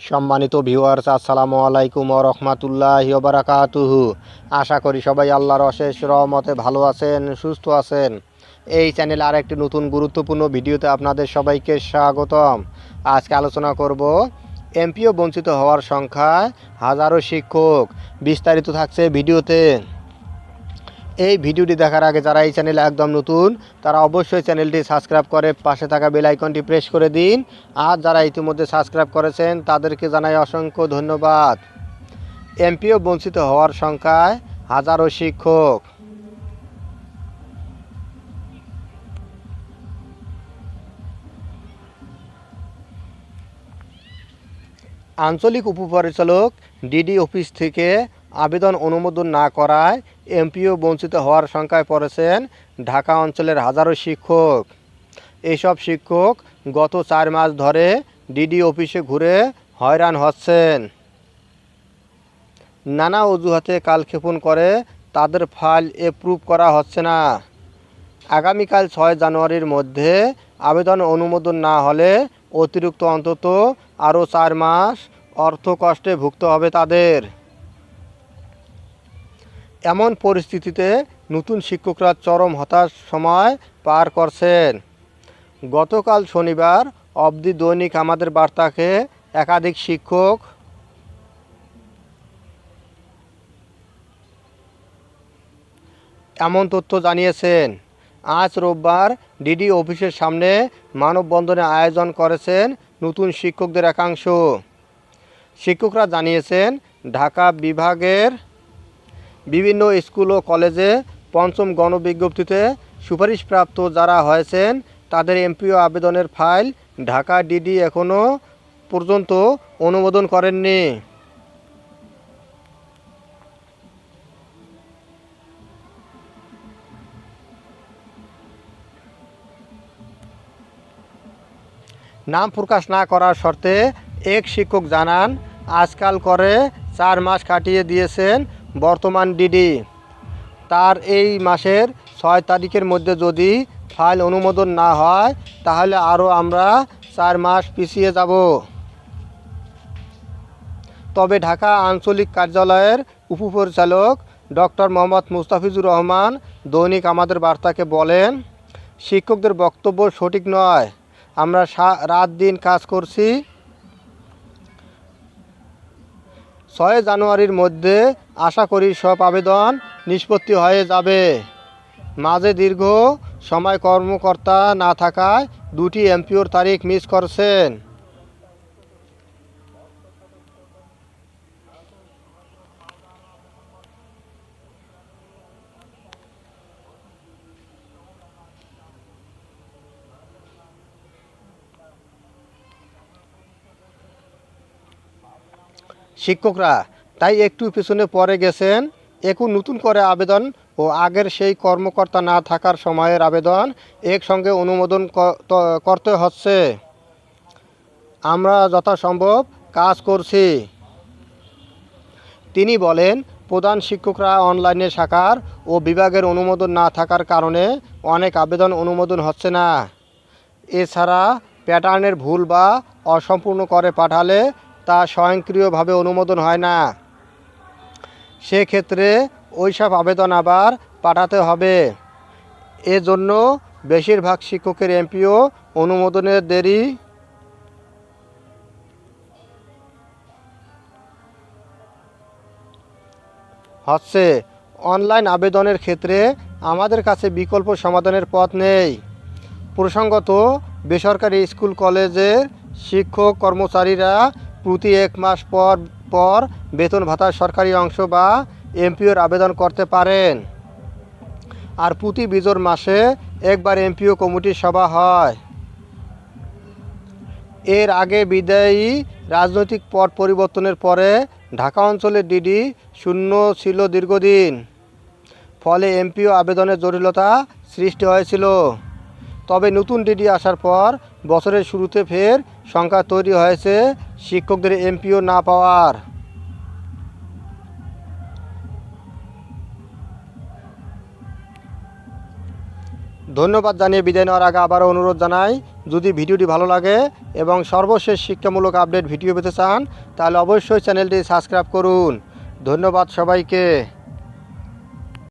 সম্মানিত ভিউয়ার্স আসসালামু আলাইকুম রহমাতুল্লাহ বারাকাতুহু। আশা করি সবাই আল্লাহর অশেষ রহমতে ভালো আছেন, সুস্থ আছেন। এই চ্যানেলে আর একটি নতুন গুরুত্বপূর্ণ ভিডিওতে আপনাদের সবাইকে স্বাগতম। আজকে আলোচনা করব এমপিও বঞ্চিত হওয়ার সংখ্যা হাজারো শিক্ষক। বিস্তারিত থাকছে ভিডিওতে। এই ভিডিওটি দেখার আগে যারা এই চ্যানেলে একদম নতুন, তারা অবশ্যই চ্যানেলটি সাবস্ক্রাইব করে পাশে থাকা বেল আইকনটি প্রেস করে দিন। আর যারা ইতিমধ্যে সাবস্ক্রাইব করেছেন, তাদেরকে জানাই অসংখ্য ধন্যবাদ। এমপিও বঞ্চিত হওয়ার সংখ্যায় হাজারো শিক্ষক। আঞ্চলিক উপপরিচালক ডিডি অফিস থেকে আবেদন অনুমোদন না করায় এমপিও বঞ্চিত হওয়ার সংখ্যায় পড়েছেন ঢাকা অঞ্চলের হাজারো শিক্ষক। এইসব শিক্ষক গত চার মাস ধরে ডিডি অফিসে ঘুরে হয়রান হচ্ছেন। নানা অজুহাতে কালক্ষেপণ করে তাদের ফাইল এপ্রুভ করা হচ্ছে না। আগামীকাল ছয় জানুয়ারির মধ্যে আবেদন অনুমোদন না হলে অতিরিক্ত অন্তত আরও চার মাস অর্থ কষ্টে ভুগতে হবে তাদের। এমন পরিস্থিতিতে নতুন শিক্ষকরা চরম হতাশ সময় পার করছেন। গতকাল শনিবার অবধি দৈনিক আমাদের বার্তাকে একাধিক শিক্ষক এমন তথ্য জানিয়েছেন। আজ রোববার ডিডি অফিসের সামনে মানববন্ধনের আয়োজন করেছেন নতুন শিক্ষকদের একাংশ। শিক্ষকরা জানিয়েছেন, ঢাকা বিভাগের বিভিন্ন স্কুল ও কলেজে পঞ্চম গণবিজ্ঞপ্তিতে সুপারিশপ্রাপ্ত যারা হয়েছেন, তাদের এমপিও আবেদনের ফাইল ঢাকা ডিডি এখনও পর্যন্ত অনুমোদন করেননি। নাম প্রকাশ না করার শর্তে এক শিক্ষক জানান, আজকাল করে চার মাস কাটিয়ে দিয়েছেন বর্তমান ডিডি তার এই মাসের ছয় তারিখের মধ্যে যদি ফাইল অনুমোদন না হয়, তাহলে আরও আমরা চার মাস পিছিয়ে যাব। তবে ঢাকা আঞ্চলিক কার্যালয়ের উপপরিচালক ডক্টর মোহাম্মদ মুস্তাফিজুর রহমান দৈনিক আমাদের বার্তাকে বলেন, শিক্ষকদের বক্তব্য সঠিক নয়। আমরা রাত দিন কাজ করছি ছয় জানুয়ারির মধ্যে আশা করি সব আবেদন নিষ্পত্তি হয়ে যাবে। মাঝে দীর্ঘ সময় কর্মকর্তা না থাকায় দুটি এমপিওর তারিখ মিস করছেন। শিক্ষকরা। তাই একটু পিছনে পড়ে গেছেন। এখন নতুন করে আবেদন ও আগের সেই কর্মকর্তা না থাকার সময়ের আবেদন একসঙ্গে অনুমোদন করতে হচ্ছে। আমরা যথাসম্ভব কাজ করছি। তিনি বলেন, প্রধান শিক্ষকরা অনলাইনে শাখার ও বিভাগের অনুমোদন না থাকার কারণে অনেক আবেদন অনুমোদন হচ্ছে না। এছাড়া প্যাটার্নের ভুল বা অসম্পূর্ণ করে পাঠালে তা স্বয়ংক্রিয়ভাবে অনুমোদন হয় না। সেক্ষেত্রে ওইসব আবেদন আবার পাঠাতে হবে। এজন্য বেশিরভাগ শিক্ষকের এমপিও অনুমোদনের দেরি। হচ্ছে, অনলাইন আবেদনের ক্ষেত্রে আমাদের কাছে বিকল্প সমাধানের পথ নেই। প্রসঙ্গত, বেসরকারি স্কুল, কলেজের শিক্ষক কর্মচারীরা প্রতি এক মাস পর পর বেতন ভাতার সরকারি অংশ বা এমপিওর আবেদন করতে পারেন। আর প্রতি বিজোর মাসে একবার এমপিও কমিটির সভা হয়। এর আগে বিদায়ী রাজনৈতিক পট পরিবর্তনের পরে ঢাকা অঞ্চলের ডিডি শূন্য ছিল দীর্ঘদিন। ফলে এমপিও আবেদনের জটিলতা সৃষ্টি হয়েছিল। তবে নতুন ডিডি আসার পর বছরের শুরুতে ফের সংখ্যা তৈরি হয়েছে, শিক্ষকদের এমপিও না পাওয়ার। ধন্যবাদ জানিয়ে বিদায় নেওয়ার আগে আবারও অনুরোধ জানাই, যদি ভিডিওটি ভালো লাগে এবং সর্বশেষ শিক্ষামূলক আপডেট ভিডিও পেতে চান, তাহলে অবশ্যই চ্যানেলটি সাবস্ক্রাইব করুন। ধন্যবাদ সবাইকে।